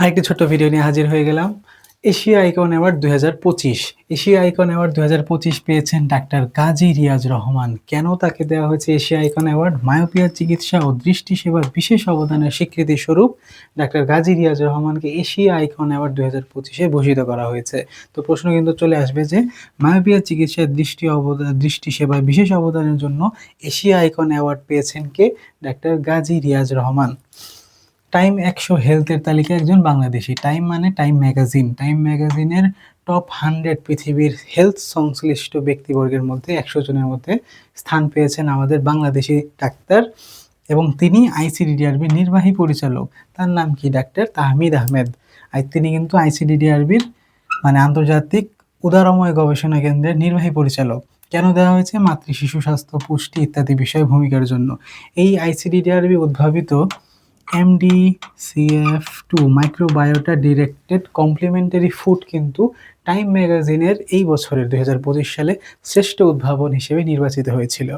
আরেকটি ছোট্ট ভিডিও নিয়ে হাজির হয়ে গেলাম। এশিয়া আইকন অ্যাওয়ার্ড দুই হাজার পঁচিশ। এশিয়া আইকন অ্যাওয়ার্ড দুই হাজার পঁচিশ পেয়েছেন ডাক্তার কাজী রিয়াজ রহমান। কেন তাকে দেওয়া হয়েছে এশিয়া আইকন অ্যাওয়ার্ড মায়োপিয়ার চিকিৎসা ও দৃষ্টি সেবার বিশেষ অবদানের স্বীকৃতি স্বরূপ ডাক্তার গাজী রিয়াজ রহমানকে এশিয়া আইকন অ্যাওয়ার্ড দুই হাজার পঁচিশে ভূষিত করা হয়েছে। তো প্রশ্ন কিন্তু চলে আসবে যে মায়োপিয়ার চিকিৎসায় দৃষ্টি অবদান দৃষ্টি সেবায় বিশেষ অবদানের জন্য এশিয়া আইকন অ্যাওয়ার্ড পেয়েছেন কে? ডাক্তার গাজী রিয়াজ রহমান। টাইম একশো হেলথের তালিকায় একজন বাংলাদেশি। টাইম মানে টাইম ম্যাগাজিন টাইম ম্যাগাজিনের টপ হান্ড্রেড পৃথিবীর হেলথ সংশ্লিষ্ট ব্যক্তিবর্গের মধ্যে একশো জনের মধ্যে স্থান পেয়েছেন আমাদের বাংলাদেশি ডাক্তার এবং তিনি আইসিডিডিআরবির নির্বাহী পরিচালক। তার নাম কি ডাক্তার? তাহমিদ আহমেদ। আর তিনি কিন্তু আইসিডিডিআরবির মানে আন্তর্জাতিক উদারময় গবেষণা কেন্দ্রের নির্বাহী পরিচালক। কেন দেওয়া হয়েছে? মাতৃ শিশু স্বাস্থ্য পুষ্টি ইত্যাদি বিষয়ে ভূমিকার জন্য। এই আইসিডিডিআরবি উদ্ভাবিত MDCF two microbiota directed complementary food কিন্তু টাইম ম্যাগাজিনের এই বছরের দু হাজার পঁচিশ সালে শ্রেষ্ঠ উদ্ভাবন হিসেবে নির্বাচিত হয়েছিল।